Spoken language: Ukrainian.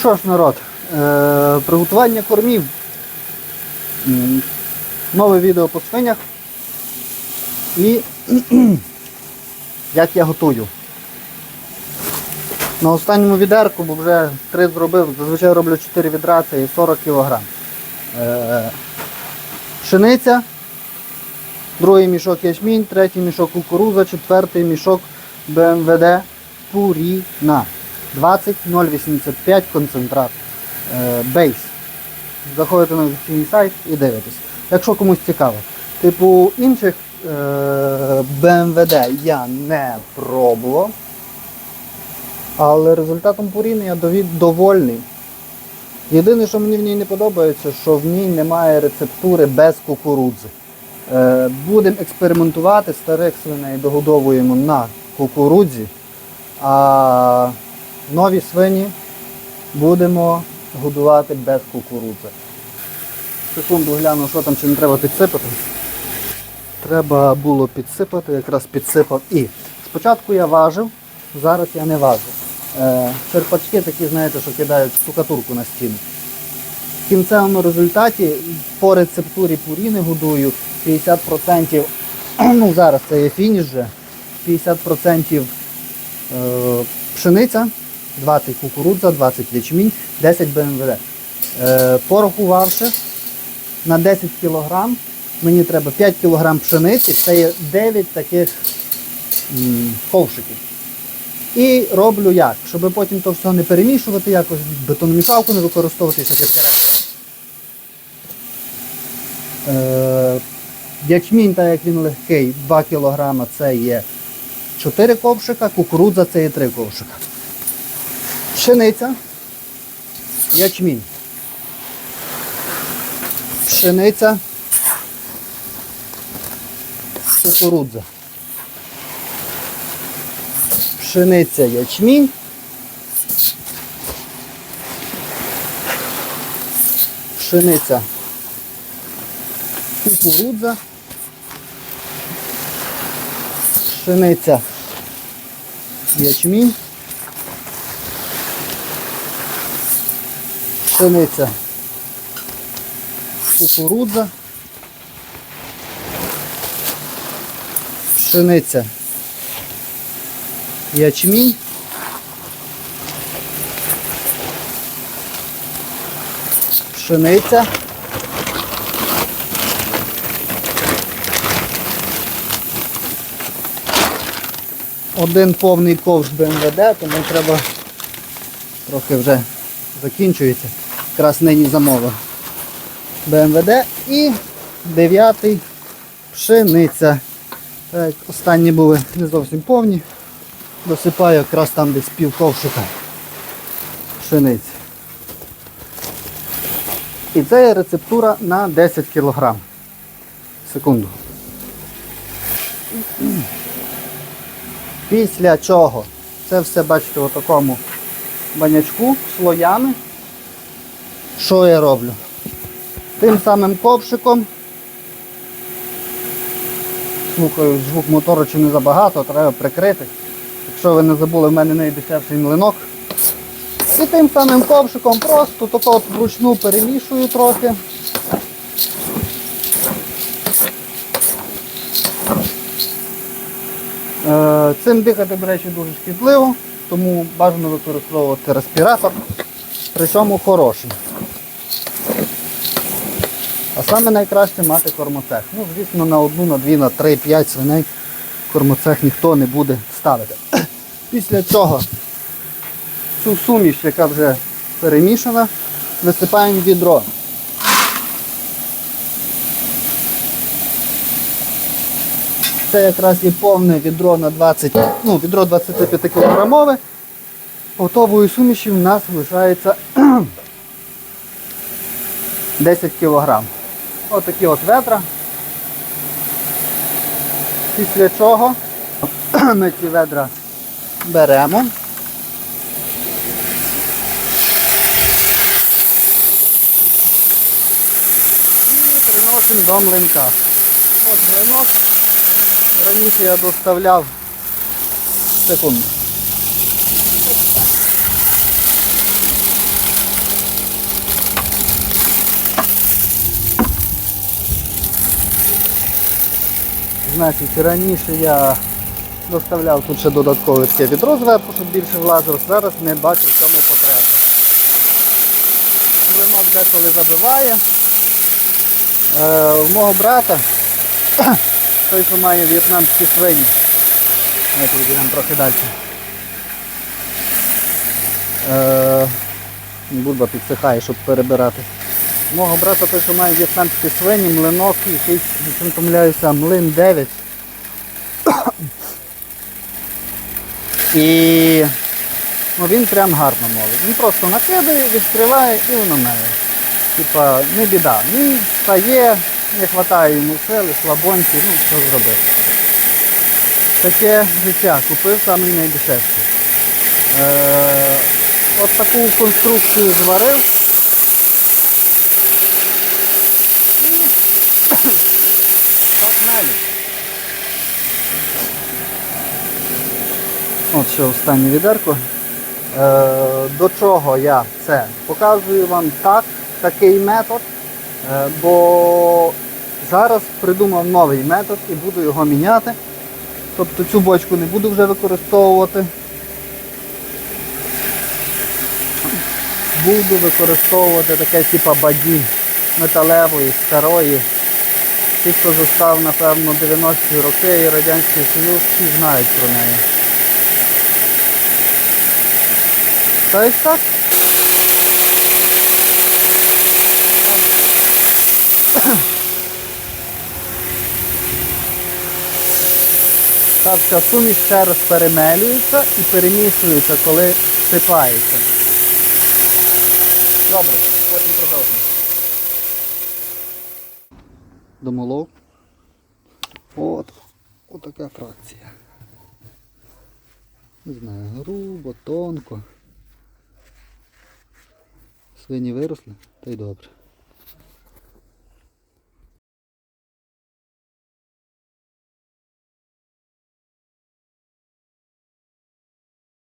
Що ж, народ, е, приготування кормів. Нове відео по свинях. І як я готую. На останньому відерку, бо вже три зробив, зазвичай роблю 4 відра, це і 40 кг. Е, пшениця, другий мішок ячмінь, третій мішок кукуруза, четвертий мішок БМВД Пуріна. 20,085 концентрат е, бейс. Заходите на офіційний сайт і дивитесь. Якщо комусь цікаво. Типу інших е, БМВД я не пробував. Але результатом Пуріни я дові- довольний. Єдине, що мені в ній не подобається, що в ній немає рецептури без кукурудзи. Е, будемо експериментувати, старих свиней догодовуємо на кукурудзі, а нові свині будемо годувати без кукурудзи. Секунду гляну, що там чи не треба підсипати. Треба було підсипати, якраз підсипав і. Спочатку я важив, зараз я не важу. Е, черпачки такі, знаєте, що кидають штукатурку на стіну. В кінцевому результаті по рецептурі пуріни годую 50%, ну зараз це є фініш вже, 50% е, пшениця, 20 кукурудза, 20 ячмінь, 10 БМВД. Е, порахувавши, на 10 кг мені треба 5 кг пшениці, це є 9 таких ковшиків. І роблю як? Щоб потім то все не перемішувати, якось бетономішалку не використовувати і таке. Е, ячмінь, так як він легкий, 2 кг це є 4 ковшика, кукурудза це є 3 ковшика. Пшениця, ячмінь. Пшениця, кукурудза. Пшениця, ячмінь. Пшениця, кукурудза. Пшениця, ячмінь. Пшениця, кукурудза. Пшениця, ячмінь. Пшениця. Один повний ковш БМВД, тому треба трохи вже закінчується. Якраз нині замовив. БМВД і дев'ятий пшениця. Так, останні були не зовсім повні. Досипаю якраз там десь пів ковшика пшениці. І це є рецептура на 10 кг. Секунду. Після чого це все бачите в такому банячку слоями. Що я роблю? Тим самим ковшиком. Слухаю, звук мотора чи не забагато, треба прикрити. Якщо ви не забули, в мене найдешевший млинок. І тим самим ковшиком просто тако вручну перемішую трохи. Е, Цим дихати, до речі, дуже шкідливо, тому бажано використовувати респіратор, причому хороший. А саме найкраще мати кормоцех. Ну, звісно, на одну, на дві, на три, п'ять свиней кормоцех ніхто не буде ставити. Після цього цю суміш, яка вже перемішана, висипаємо відро. Це якраз є повне відро на 20, ну, відро 25 кілограмове. Готової суміші в нас лишається 10 кг. Отакі от ведра. Після чого ми ці ведра беремо. І приносимо до млинка. От млинок. Раніше я доставляв секунду. Значить, раніше я доставляв тут ще додаткове таке відро зверху, щоб більше влазило. Зараз не бачу в цьому потреби. Клинок деколи забиває. Е, у мого брата, той, що має в'єтнамські свині. Давайте відійдемо трохи далі. Е, Бульба підсихає, щоб перебирати. Мого брата той, що має в'єтнамські свині, млинок якийсь, якщо помиляюся, млин 9. І ну, він прям гарно мовить. Він просто накидає, відкриває і воно має. Типа, не біда. Він стає, не вистачає йому сили, слабонькі, ну що зробити. Таке життя купив самий найдешевший. Е, от таку конструкцію зварив. От ще останнє відерко. Е, до чого я це показую вам так, такий метод, е, бо зараз придумав новий метод і буду його міняти. Тобто цю бочку не буду вже використовувати. Буду використовувати таке типа баді металевої, старої. Ті, хто застав, напевно, 90-ті роки і Радянський Союз, всі знають про неї. Та ось так. Та вся суміш ще раз перемелюється і перемішується, коли всипається. Добре, потім продовжимо. Домолов. От, отака фракція. Не знаю, грубо, тонко. Свині виросли, та й добре.